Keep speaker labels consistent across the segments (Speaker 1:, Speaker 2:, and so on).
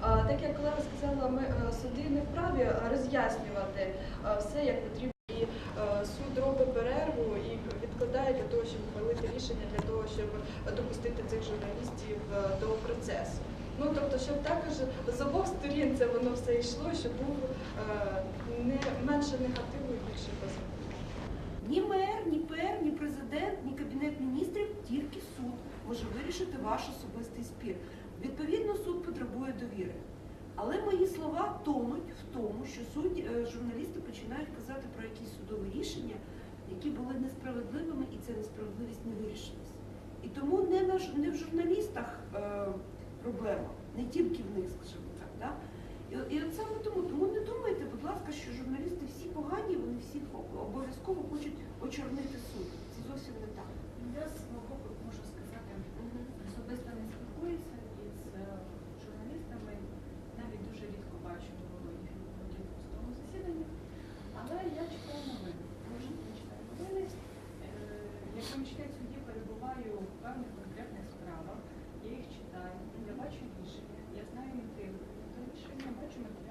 Speaker 1: Так як колега сказала, ми е, суди не вправі роз'яснювати е, все як потрібно. І е, суд робить перерву і відкладає для того, щоб ухвалити рішення для того, щоб допустити цих журналістів до процесу. Ну тобто, щоб також з обох сторін це воно все йшло, щоб був не менше негативу і більше позитиву.
Speaker 2: Ні мер, ні пер, ні президент, ні кабінет міністрів, тільки суд може вирішити ваш особистий спір. Відповідно, суд потребує довіри. Але мої слова тонуть в тому, що суд, е, журналісти починають казати про якісь судові рішення, які були несправедливими, і ця несправедливість не вирішилась. І тому не, на, не в журналістах е, проблема, не тільки в них, скажімо так. Да? І, і от саме тому, тому не думайте, будь ласка, що журналісти всі погані, вони всі обов'язково хочуть очорнити суд. Це зовсім не так.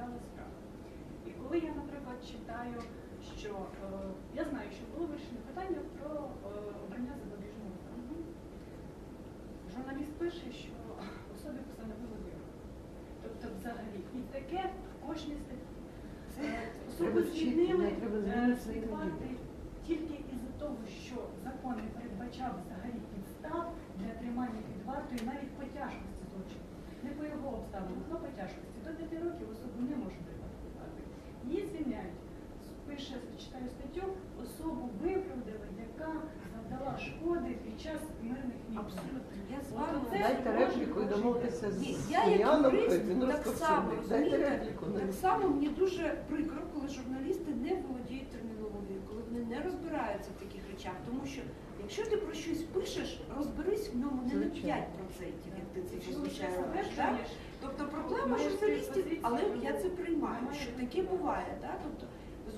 Speaker 3: матеріали справи. І коли я, наприклад, читаю, що е, я знаю, що було вирішено питання про е, обрання запобіжного заходу. Журналіст пише, що особі постановили вирок. Тобто, взагалі, і таке в кожній статті. Е,
Speaker 4: особи особу
Speaker 3: звільнили е,
Speaker 4: слідувати
Speaker 3: тільки із-за того, що закон не передбачав взагалі підстав для тримання під вартою навіть по тяжкості злочину. Не по його обставинах, а потяжкості. 105 років особу не можуть репортувати. Її звільняють. Пише, читаю статтю, особу виправдали, яка завдала шкоди під час мирних.
Speaker 2: Абсолютно. Я з вами.
Speaker 4: Дайте репліку і
Speaker 3: хоче.
Speaker 4: домовтеся з
Speaker 2: Ні, я як
Speaker 4: Яном,
Speaker 2: юрист
Speaker 4: він
Speaker 2: так само.
Speaker 4: Дайте
Speaker 2: розумієте,
Speaker 4: репліку.
Speaker 2: так само мені дуже прикро, коли журналісти не володіють термінологією, коли вони не розбираються в таких речах. Тому що якщо ти про щось пишеш, розберись в ньому не на
Speaker 4: Звичайно.
Speaker 2: 5%, як ти це зазвичай робиш. так? Тобто проблема журналістів, але я це приймаю, що таке буває. Тобто,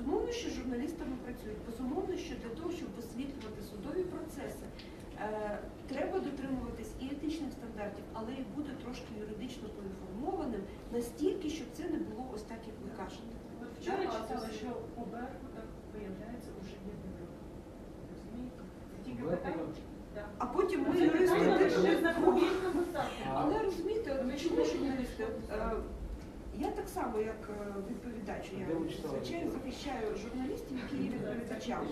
Speaker 2: безумовно, що журналістами працюють, безумовно, що для того, щоб висвітлювати судові процеси, е, треба дотримуватись і етичних стандартів, але і бути трошки юридично поінформованим настільки, щоб це не було ось так, як ви кажете.
Speaker 3: От вчора
Speaker 2: Так,
Speaker 3: читала, що у Беркутах виявляється уже є. Розумієте? Тільки питання.
Speaker 2: А потім ми юристи. Але розумієте, чому журналісти? Я так само, як е, відповідач, я звичайно захищаю журналістів, які є відповідачами.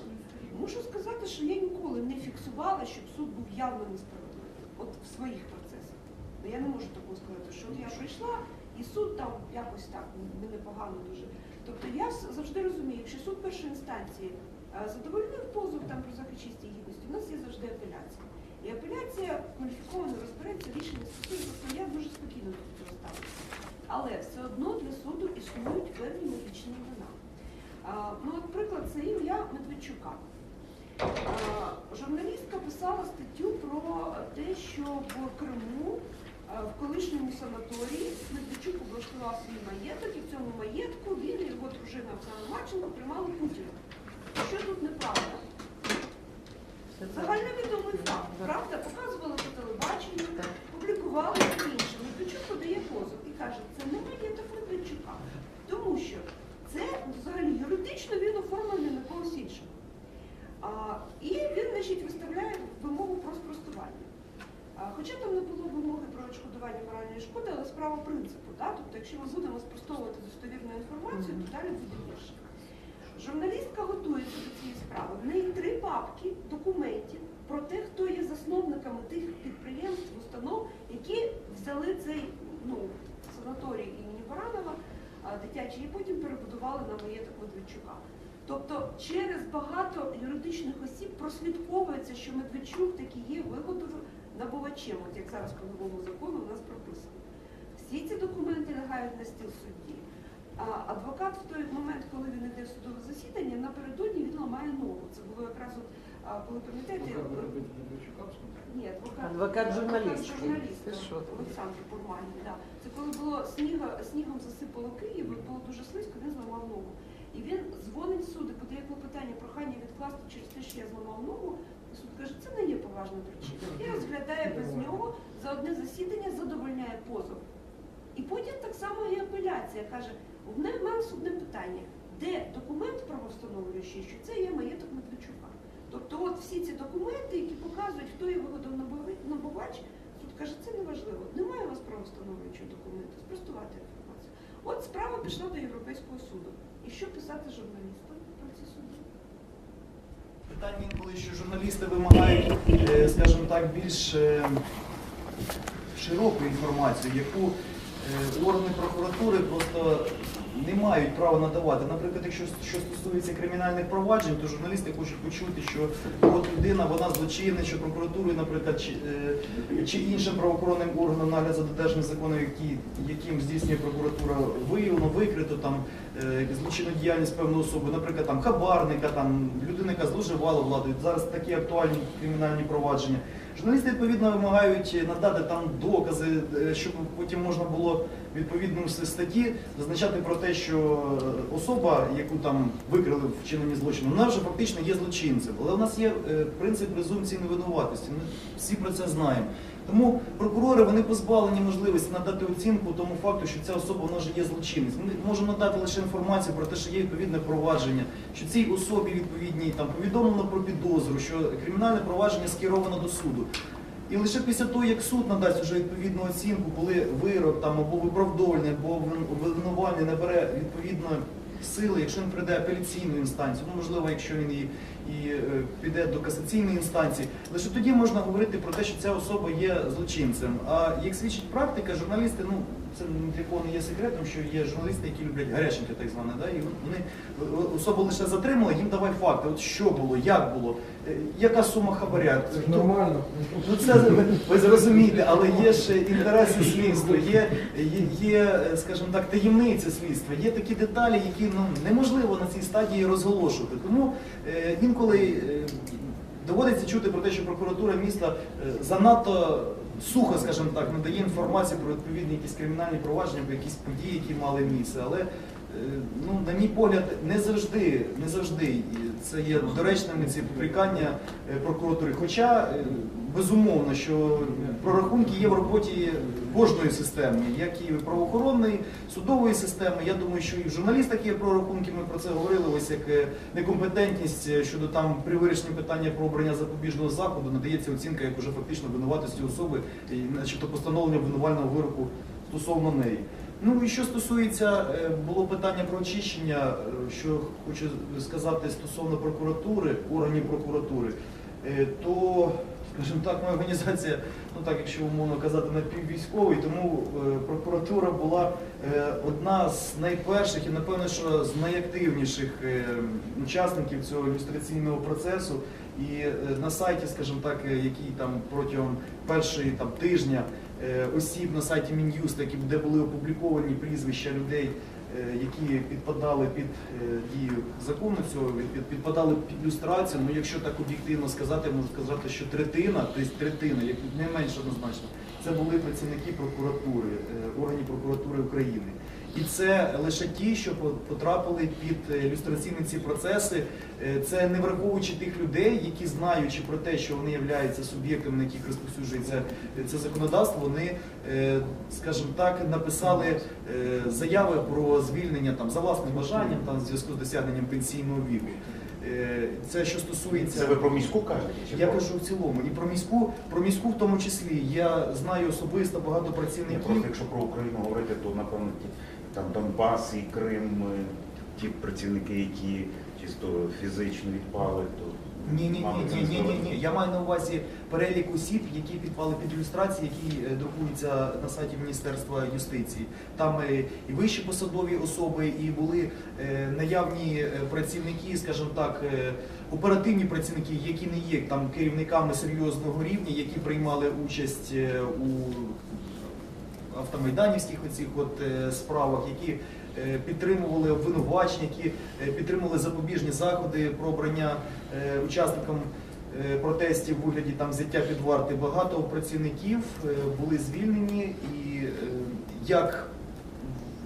Speaker 2: Мушу сказати, що я ніколи не фіксувала, щоб суд був явно несправедливий. От в своїх процесах. Ну, Я не можу такого сказати, що от я прийшла і суд там якось так мене погано дуже. Тобто я завжди розумію, якщо суд першої інстанції е, задовольнив позов там про захист гідності, у нас є завжди апеляція. І апеляція кваліфіковано розбереться, рішення стосується, тобто я дуже спокійно до цього ставлюся. Але все одно для суду існують певні медичні імена. Ну, от приклад, це ім'я Медведчука. Журналістка писала статтю про те, що в Криму в колишньому санаторії Медведчук облаштував свій маєток, і в цьому маєтку він і його дружина Оксана Марченко приймали Путіна. Що тут неправда?
Speaker 4: Все так.
Speaker 2: Загальновідомий факт,
Speaker 4: Так.
Speaker 2: правда? Показували по телебаченню,
Speaker 4: Так.
Speaker 2: публікували і інше. Медведчук подає позов і каже, це не маєток Медведчука. Тому що це взагалі юридично він оформлений на когось іншого. А, і він, значить, виставляє вимогу про спростування. А, хоча там не було вимоги про відшкодування моральної шкоди, але справа принципу. Да? Тобто, якщо ми будемо спростовувати достовірну інформацію, то далі буде гірше. Журналістка готується до цієї справи. В неї три папки документів про те, хто є засновниками тих підприємств, установ, які взяли цей ну, санаторій імені Баранова дитячий і потім перебудували на маєток Медведчука. Тобто через багато юридичних осіб прослідковується, що Медведчук таки є вигодонабувачем, от як зараз по новому закону у нас прописано. Всі ці документи лягають на стіл судді. А адвокат в той момент, коли він йде в судове засідання, напередодні він ламає ногу. Це було якраз а, коли пам'ятаєте, ні, адвокат,
Speaker 4: Адвокат що ти?
Speaker 2: Олександр Бурманін. Да. Це коли було сніга, снігом засипало Київ, було дуже слизько, він зламав ногу. І він дзвонить в суд подає клопотання прохання відкласти через те, що я зламав ногу. І суд каже, це не є поважна причина. І розглядає без нього за одне засідання, задовольняє позов. І потім так само і апеляція каже, у мене в мене судне питання, де документ правовстановлюючий, що це є маєток Медведчука. Тобто от всі ці документи, які показують, хто є вигодонабувач, суд каже, це не важливо. Немає у вас правовстановлюючого документу, спростувати інформацію. От справа пішла до Європейського суду. І що писати журналістам про ці суди?
Speaker 5: Питання інколи, що журналісти вимагають, е, скажімо так, більш е, широку інформацію, яку е, органи прокуратури просто не мають права надавати. Наприклад, якщо що стосується кримінальних проваджень, то журналісти хочуть почути, що от людина, вона злочинна, що прокуратурою, наприклад, чи, е, чи іншим правоохоронним органам нагляд за додержанням законів, які, яким здійснює прокуратура, виявлено, викрито там е, злочинну діяльність певної особи, наприклад, там хабарника, там людина, яка зловживала владою. Зараз такі актуальні кримінальні провадження. Журналісти відповідно вимагають надати там докази, е, щоб потім можна було відповідно статті зазначати про те, що е, особа, яку там викрили в вчиненні злочину, вона вже фактично є злочинцем. Але у нас є е, принцип презумпції невинуватості. Ми всі про це знаємо. Тому прокурори вони позбавлені можливості надати оцінку тому факту, що ця особа вона вже є злочинець. Ми можемо надати лише інформацію про те, що є відповідне провадження, що цій особі відповідній там повідомлено про підозру, що кримінальне провадження скеровано до суду. І лише після того, як суд надасть вже відповідну оцінку, коли вирок там або виправдовальний, або вин- обвинувальний набере відповідної сили, якщо він прийде апеляційну інстанцію, ну можливо, якщо він і, і е, піде до касаційної інстанції, лише тоді можна говорити про те, що ця особа є злочинцем. А як свідчить практика, журналісти, ну це для кого не є секретом, що є журналісти, які люблять гаряченьке, так зване, да? і вони е, особу лише затримали, їм давай факти, от що було, як було, е, яка сума хабаря.
Speaker 6: Це ж нормально.
Speaker 5: Ну це ви, ви зрозумієте, але є ж інтереси слідства, є, є, є, скажімо так, таємниці слідства, є такі деталі, які ну неможливо на цій стадії розголошувати. Тому е, інколи е, доводиться чути про те, що прокуратура міста е, занадто сухо, скажімо так, надає інформацію про відповідні якісь кримінальні провадження, про якісь події, які мали місце. Але е, ну, на мій погляд, не завжди, не завжди це є доречними ці поприкання е, прокуратури. Хоча безумовно, що прорахунки є в роботі кожної системи, як і правоохоронної, судової системи. Я думаю, що і в журналістах є прорахунки. Ми про це говорили. Ось як е, некомпетентність е, щодо там при вирішенні питання про обрання запобіжного заходу надається оцінка як уже фактично винуватості особи, і, начебто постановлення обвинувального вироку стосовно неї. Ну і що стосується, е, було питання про очищення, що хочу сказати стосовно прокуратури, органів прокуратури, то, скажімо так, моя організація, ну так якщо умовно казати, напіввійськовий, тому е, прокуратура була е, одна з найперших і, напевно, що з найактивніших е, учасників цього ілюстраційного процесу. І на сайті, скажімо так, який там протягом першої там тижня осіб на сайті Мін'юст, які де були опубліковані прізвища людей, які підпадали під е, дію закону цього, підпадали під люстрацію. Ну, якщо так об'єктивно сказати, можу сказати, що третина, тобто третина, як не менш однозначно, це були працівники прокуратури, е, органів прокуратури України. І це лише ті, що по- потрапили під е, люстраційні ці процеси. Е, Це не враховуючи тих людей, які знаючи про те, що вони являються суб'єктами, на яких розповсюджується е, це законодавство, вони, скажімо так, написали заяви про звільнення там за власним бажанням, там в зв'язку з досягненням пенсійного віку. Це що стосується
Speaker 7: Це ви про міську кажете?
Speaker 5: я
Speaker 7: про-
Speaker 5: кажу в цілому, і про міську, про міську в тому числі. Я знаю особисто багато працівників.
Speaker 7: просто якщо про Україну говорити, то напевно там Донбас і Крим, е, ті працівники, які чисто фізично відпали, то
Speaker 5: Ні, ні, ні, ні, ні, ні, ні. Я маю на увазі перелік осіб, які підпали під ілюстрації, які е, друкуються на сайті Міністерства юстиції. Там е, і вищі посадові особи, і були наявні працівники, скажімо так, оперативні працівники, які не є там керівниками серйозного рівня, які приймали участь у автомайданівських оцих от е, справах, які е, підтримували обвинувачення, які е, підтримували запобіжні заходи про обрання учасникам протестів у вигляді там взяття під варти. Багато працівників були звільнені і як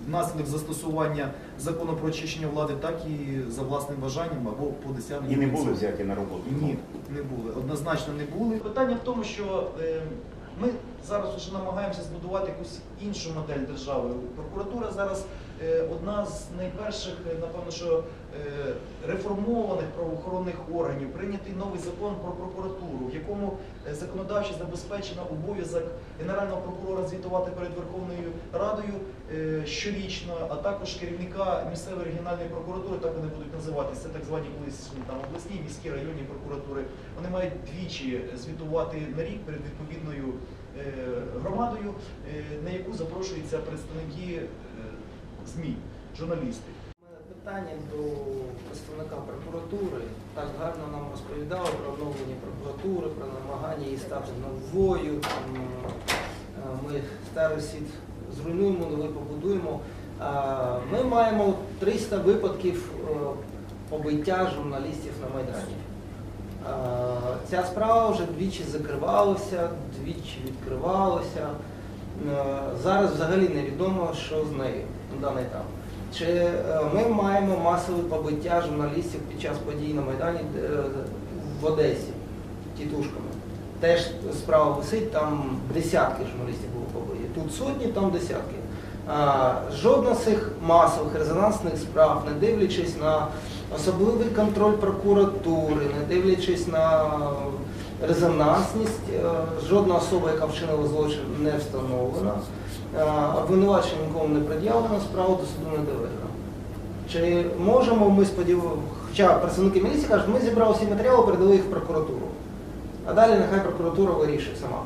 Speaker 5: внаслідок застосування закону про очищення влади, так і за власним бажанням або по досягненню.
Speaker 7: І не були взяті на роботу.
Speaker 5: Ні, не були. Однозначно не були. Питання в тому, що ми зараз вже намагаємося збудувати якусь іншу модель держави. Прокуратура зараз е, одна з найперших, е, напевно, що е, реформованих правоохоронних органів. Прийнятий новий закон про прокуратуру, в якому законодавчо забезпечено обов'язок генерального прокурора звітувати перед Верховною Радою щорічно, а також керівника місцевої регіональної прокуратури, так вони будуть називатися, це так звані колись там обласні, міські районні прокуратури. Вони мають двічі звітувати на рік перед відповідною громадою, е, на яку запрошуються представники е, ЗМІ, журналісти.
Speaker 6: Питання до представника прокуратури. Так гарно нам розповідали про оновлення прокуратури, про намагання її стати новою. Е, ми старий світ зруйнуємо, новий побудуємо. Ми маємо 300 випадків е, побиття журналістів на Майдані. А, Ця справа вже двічі закривалася, двічі відкривалася. Е, Зараз взагалі невідомо, що з нею на даний етап. Чи е, ми маємо масове побиття журналістів під час подій на Майдані е, в Одесі тітушками? Теж справа висить, там десятки журналістів було побиті. Тут сотні, там десятки. Жодна з цих масових резонансних справ, не дивлячись на особливий контроль прокуратури, не дивлячись на резонансність, е, жодна особа, яка вчинила злочин, не встановлена. Е, Обвинувачення нікому не пред'явлено, справа до суду не доведена. Чи можемо ми сподіватися, хоча представники міліції кажуть, ми зібрали всі матеріали, передали їх в прокуратуру. А далі нехай прокуратура вирішує сама.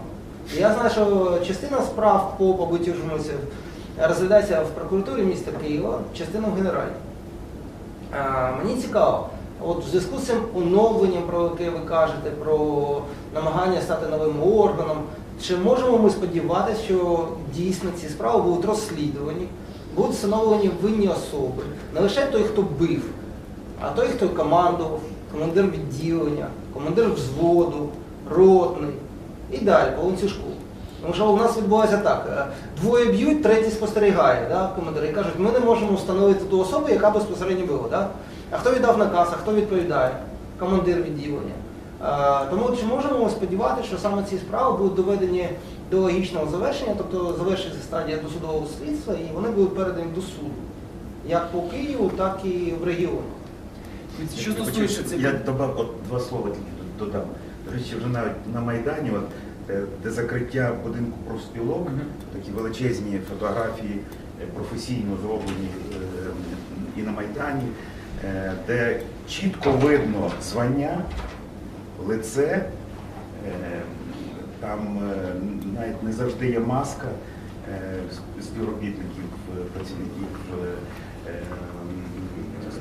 Speaker 6: Я знаю, що частина справ по побиттю журналістів розглядається в прокуратурі міста Києва, в Е, Мені цікаво, от в зв'язку з цим оновленням, про яке ви кажете, про намагання стати новим органом, чи можемо ми сподіватися, що дійсно ці справи будуть розслідувані, будуть встановлені винні особи, не лише той, хто бив, а той, хто командував, командир відділення, командир взводу, ротний і далі по ланцюжку. Тому що у нас відбувається так: е, двоє б'ють, третій спостерігає, да, командир, і кажуть, ми не можемо встановити ту особу, яка безпосередньо била. Да? А хто віддав наказ, а хто відповідає? Командир відділення. Е, Тому чи можемо сподіватися, що саме ці справи будуть доведені до логічного завершення, тобто завершиться стадія досудового слідства, і вони будуть передані до суду, як по Києву, так і в регіонах.
Speaker 5: Що
Speaker 7: Я
Speaker 5: стосується
Speaker 7: Я добав от два слова тільки додам. До речі, вже навіть на Майдані, от, де, закриття будинку профспілок, такі величезні фотографії е, професійно зроблені е, і на Майдані, е, де чітко видно звання, лице, там навіть не завжди є маска співробітників, працівників. е, е, підрозділів внутрішніх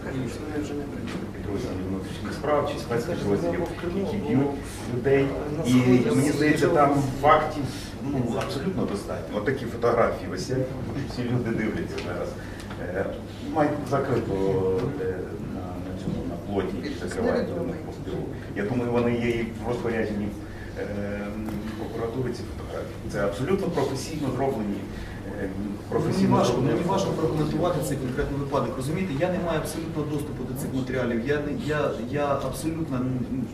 Speaker 7: справ чи спецпідрозділів, які б'ють людей. І мені здається, там фактів ну, абсолютно достатньо. От такі фотографії висять, всі люди дивляться зараз. Е, Мають закрито е, на, цьому на плоті, закривають. Я думаю, вони є і в розпорядженні прокуратури ці фотографії. Це абсолютно професійно зроблені. е,
Speaker 5: Мені важко, мені важко прокоментувати цей конкретний випадок. Розумієте, я не маю абсолютного доступу до цих матеріалів. Я я, я абсолютно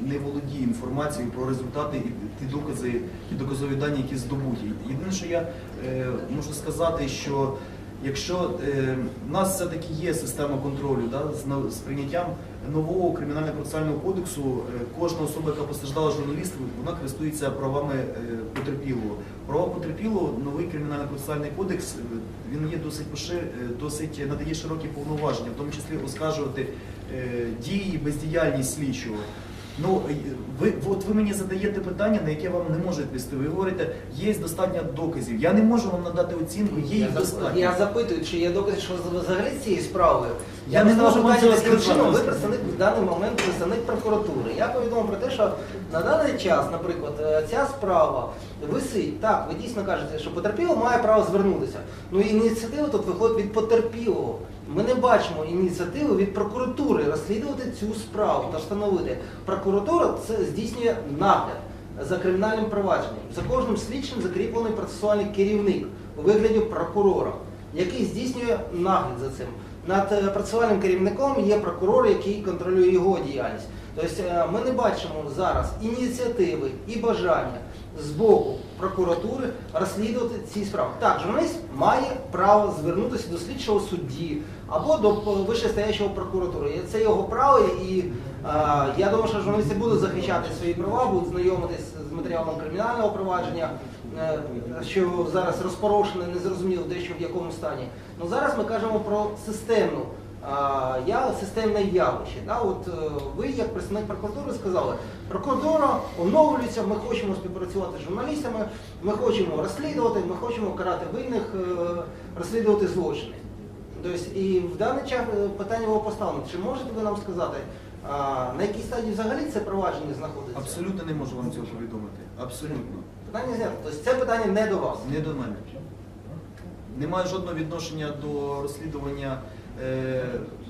Speaker 5: не володію інформацією про результати і ті докази, ті доказові дані, які здобуті. Єдине, що я е, можу сказати, що якщо е, в нас все-таки є система контролю да, з, з прийняттям нового кримінального процесуального кодексу, е, кожна особа, яка постраждала журналістів, вона користується правами е, потерпілого. Права потерпілого, новий кримінальний процесуальний кодекс, е, він є досить пошир, е, досить надає широкі повноваження, в тому числі оскаржувати е, дії, бездіяльність слідчого. Ну, е, ви, от ви мені задаєте питання, на яке вам не можу відповісти. Ви говорите, є достатньо доказів. Я не можу вам надати оцінку, є їх достатньо.
Speaker 6: Я запитую, чи є докази, що взагалі з цієї справи.
Speaker 5: Я
Speaker 6: Я
Speaker 5: не можу
Speaker 6: знаю
Speaker 5: вам цього
Speaker 6: таким Ви представник в даний момент представник прокуратури. Я повідомив про те, що на даний час, наприклад, е, ця справа висить. Так, ви дійсно кажете, що потерпілий має право звернутися. Ну ініціатива тут виходить від потерпілого. Ми не бачимо ініціативи від прокуратури розслідувати цю справу та встановити. Прокуратура це здійснює нагляд за кримінальним провадженням. За кожним слідчим закріплений процесуальний керівник у вигляді прокурора, який здійснює нагляд за цим. Над е, процесуальним керівником є прокурор, який контролює його діяльність. Тобто е, ми не бачимо зараз ініціативи і бажання з боку прокуратури розслідувати ці справи. Так, журналіст має право звернутися до слідчого судді або до вищестоящого прокуратури. Це його право, і е, я думаю, що журналісти будуть захищати свої права, будуть знайомитись з матеріалом кримінального провадження, е, що зараз розпорошене, незрозуміло дещо в якому стані. Ну зараз ми кажемо про системну. Я системне явище. Да? От е, ви, як представник прокуратури, сказали, прокуратура оновлюється, ми хочемо співпрацювати з журналістами, ми хочемо розслідувати, ми хочемо карати винних, е, розслідувати злочини. Тобто, і в даний час е, питання було поставлено. Чи можете ви нам сказати, а, на якій стадії взагалі це провадження знаходиться?
Speaker 5: Абсолютно не можу вам цього повідомити. Абсолютно.
Speaker 6: Питання знято. Тобто це питання не до вас.
Speaker 5: Не до мене. Немає жодного відношення до розслідування. Е,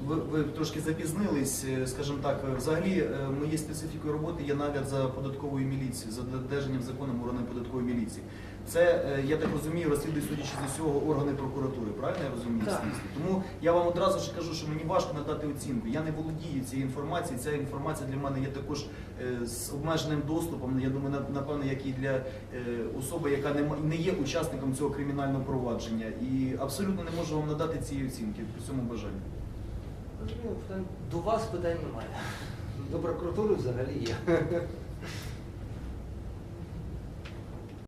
Speaker 5: Ви, ви трошки запізнились, е, скажімо так, взагалі е, моєю специфікою роботи є нагляд за податковою міліцією, за додержанням законом органів податкової міліції. Це, е, я так розумію, розслідують, судячи з усього, органи прокуратури, правильно я розумію?
Speaker 6: Так.
Speaker 5: Тому я вам одразу ж кажу, що мені важко надати оцінку. Я не володію цією інформацією. Ця інформація для мене є також е, з обмеженим доступом. Я думаю, напевно, як і для е, особи, яка не, не є учасником цього кримінального провадження. І абсолютно не можу вам надати цієї оцінки при цьому бажанні.
Speaker 6: До вас питань немає. До прокуратури взагалі є.